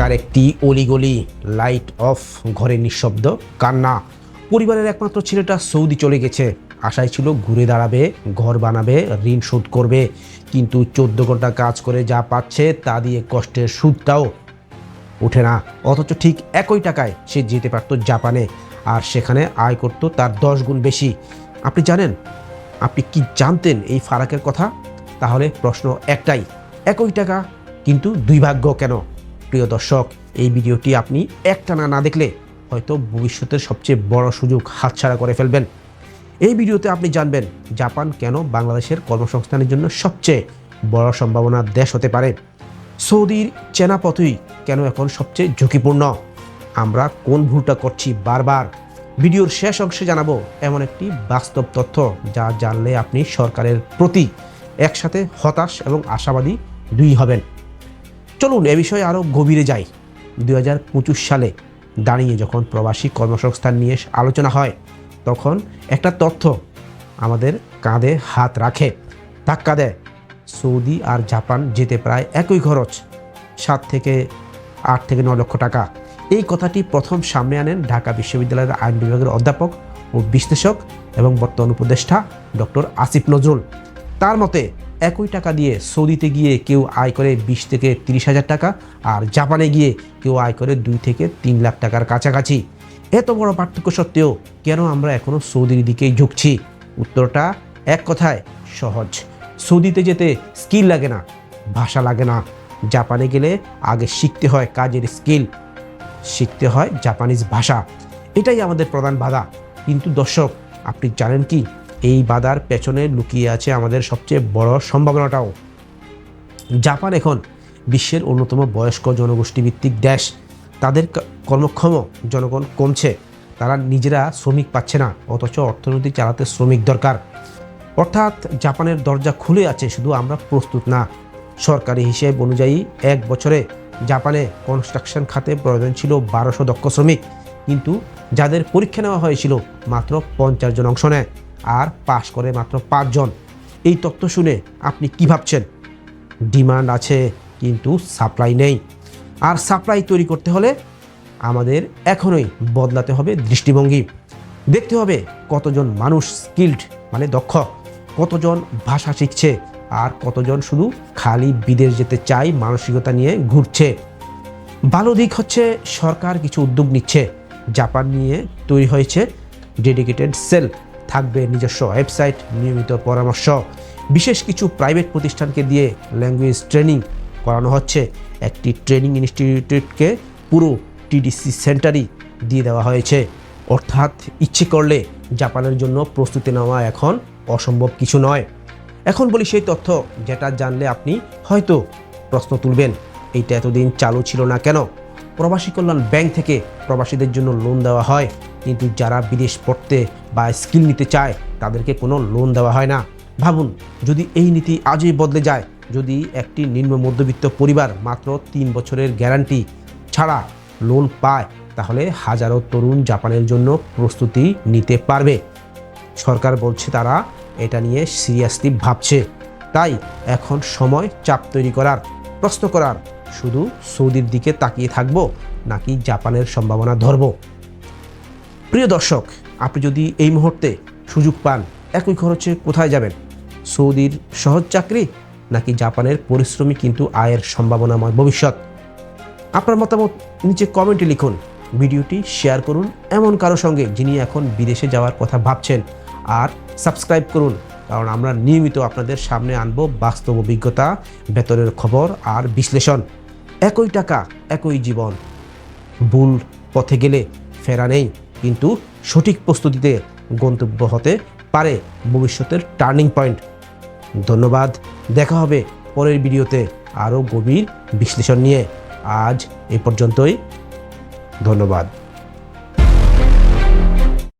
ঢাকার একটি অলিগলি light off ঘরে নিঃশব্দ কান্না। পরিবারের একমাত্র ছেলেটা সৌদি চলে গেছে। আশায় ছিল ঘুরে দাঁড়াবে, ঘর বানাবে, ঋণ শোধ করবে। কিন্তু চোদ্দ ঘণ্টা কাজ করে যা পাচ্ছে তা দিয়ে কষ্টের সুদটাও ওঠে না। অথচ ঠিক একই টাকায় সে যেতে পারতো জাপানে। আর সেখানে আয় করতো তার দশ গুণ বেশি। আপনি জানেন? আপনি কি জানতেন এই ফারাকের কথা? তাহলে প্রশ্ন একটাই, একই টাকা, কিন্তু দুই ভাগ্য কেন? প্রিয় দর্শক, এই ভিডিওটি আপনি একটানা না দেখলে হয়তো ভবিষ্যতের সবচেয়ে বড় সুযোগ হাতছাড়া করে ফেলবেন। এই ভিডিওতে আপনি জানবেন, জাপান কেন বাংলাদেশের কর্মসংস্থানের জন্য সবচেয়ে বড় সম্ভাবনার দেশ হতে পারে? সৌদির চেনা পথই কেন এখন সবচেয়ে ঝুঁকিপূর্ণ? আমরা কোন ভুলটা করছি বারবার? ভিডিওর শেষ অংশে জানাব এমন একটি বাস্তব তথ্য যা জানলে আপনি সরকারের প্রতি একসাথে হতাশ এবং আশাবাদী দুই হবেন। চলুন, এ বিষয়ে আরও গভীরে যাই। দু হাজার পঁচিশ সালে দাঁড়িয়ে যখন প্রবাসী কর্মসংস্থান নিয়ে আলোচনা হয়, তখন একটা তথ্য আমাদের কাঁধে হাত রাখে। ধাক্কা দেয়, সৌদি আর জাপান যেতে প্রায় একই খরচ, সাত থেকে আট থেকে ন লক্ষ টাকা। এই কথাটি প্রথম সামনে আনেন ঢাকা বিশ্ববিদ্যালয়ের আইন বিভাগের অধ্যাপক ও বিশ্লেষক এবং বর্তমান উপদেষ্টা ডক্টর আসিফ নজরুল। তার মতে একই টাকা দিয়ে সৌদিতে গিয়ে কেউ আয় করে বিশ থেকে তিরিশ হাজার টাকা আর জাপানে গিয়ে কেউ আয় করে দুই থেকে তিন লাখ টাকার কাছাকাছি। এত বড় পার্থক্য সত্ত্বেও কেন আমরা এখনও সৌদির দিকেই ঝুঁকছি? উত্তরটা এক কথায় সহজ। সৌদিতে যেতে স্কিল লাগে না, ভাষা লাগে না। জাপানে গেলে আগে শিখতে হয় কাজের স্কিল, শিখতে হয় জাপানিজ ভাষা। এটাই আমাদের প্রধান বাধা। কিন্তু দর্শক, আপনি জানেন কি? এই বাধার পেছনে লুকিয়ে আছে আমাদের সবচেয়ে বড় সম্ভাবনাটাও। জাপান এখন বিশ্বের অন্যতম বয়স্ক জনগোষ্ঠীভিত্তিক দেশ। তাদের কর্মক্ষম জনগণ কমছে। তারা নিজেরা শ্রমিক পাচ্ছে না, অথচ অর্থনীতি চালাতে শ্রমিক দরকার। অর্থাৎ জাপানের দরজা খুলে আছে, শুধু আমরা প্রস্তুত না। সরকারি হিসেব অনুযায়ী এক বছরে জাপানে কনস্ট্রাকশন খাতে প্রয়োজন ছিল বারোশো দক্ষ শ্রমিক। কিন্তু যাদের পরীক্ষা নেওয়া হয়েছিল, মাত্র পঞ্চাশ জন অংশ নেয়। আর পাশ করে মাত্র পাঁচজন। এই তথ্য শুনে আপনি কি ভাবছেন? ডিমান্ড আছে, কিন্তু সাপ্লাই নেই। আর সাপ্লাই তৈরি করতে হলে আমাদের এখনই বদলাতে হবে দৃষ্টিভঙ্গি। দেখতে হবে কতজন মানুষ স্কিল্ড মানে দক্ষ, কতজন ভাষা শিখছে, আর কতজন শুধু খালি বিদেশ যেতে চাই, মানসিকতা নিয়ে ঘুরছে। ভালো দিক হচ্ছে সরকার কিছু উদ্যোগ নিচ্ছে। জাপান নিয়ে তৈরি হয়েছে ডেডিকেটেড সেল থাকবে নিজস্ব ওয়েবসাইট, নিয়মিত পরামর্শ। বিশেষ কিছু প্রাইভেট প্রতিষ্ঠানকে দিয়ে ল্যাঙ্গুয়েজ ট্রেনিং করানো হচ্ছে। একটি ট্রেনিং ইনস্টিটিউটকে পুরো টিডিসি সেন্টারই দিয়ে দেওয়া হয়েছে। অর্থাৎ ইচ্ছে করলে জাপানের জন্য প্রস্তুতি নেওয়া এখন অসম্ভব কিছু নয়। এখন বলি সেই তথ্য যেটা জানলে আপনি হয়তো প্রশ্ন তুলবেন, এইটা এতদিন চালু ছিল না কেন? প্রবাসী কল্যাণ ব্যাংক থেকে প্রবাসীদের জন্য লোন দেওয়া হয়। কিন্তু যারা বিদেশ পড়তে বা স্কিল নিতে চায়, তাদেরকে কোনো লোন দেওয়া হয় না। ভাবুন, যদি এই নীতি আজই বদলে যায়, যদি একটি নিম্ন মধ্যবিত্ত পরিবার মাত্র তিন বছরের গ্যারান্টি ছাড়া লোন পায়, তাহলে হাজারো তরুণ জাপানের জন্য প্রস্তুতি নিতে পারবে। সরকার বলছে তারা এটা নিয়ে সিরিয়াসলি ভাবছে। তাই এখন সময় চাপ তৈরি করার। প্রশ্ন করার, শুধু সৌদির দিকে তাকিয়ে থাকব নাকি জাপানের সম্ভাবনা ধরব? প্রিয় দর্শক, আপনি যদি এই মুহূর্তে সুযোগ পান, একই খরচে কোথায় যাবেন? সৌদির সহজ চাকরি নাকি জাপানের পরিশ্রমী কিন্তু আয়ের সম্ভাবনাময় ভবিষ্যৎ? আপনার মতামত নিচে কমেন্টে লিখুন। ভিডিওটি শেয়ার করুন, এমন কারও সঙ্গে যিনি এখন বিদেশে যাওয়ার কথা ভাবছেন। আর সাবস্ক্রাইব করুন। কারণ আমরা নিয়মিত আপনাদের সামনে আনব বাস্তব অভিজ্ঞতা, ভেতরের খবর আর বিশ্লেষণ। একই টাকা, একই জীবন। ভুল পথে গেলে ফেরা নেই, কিন্তু সঠিক প্রস্তুতিতে গন্তব্য হতে পারে ভবিষ্যতের টার্নিং পয়েন্ট। ধন্যবাদ, দেখা হবে পরের ভিডিওতে আরও গভীর বিশ্লেষণ নিয়ে। আজ এ পর্যন্তই। ধন্যবাদ।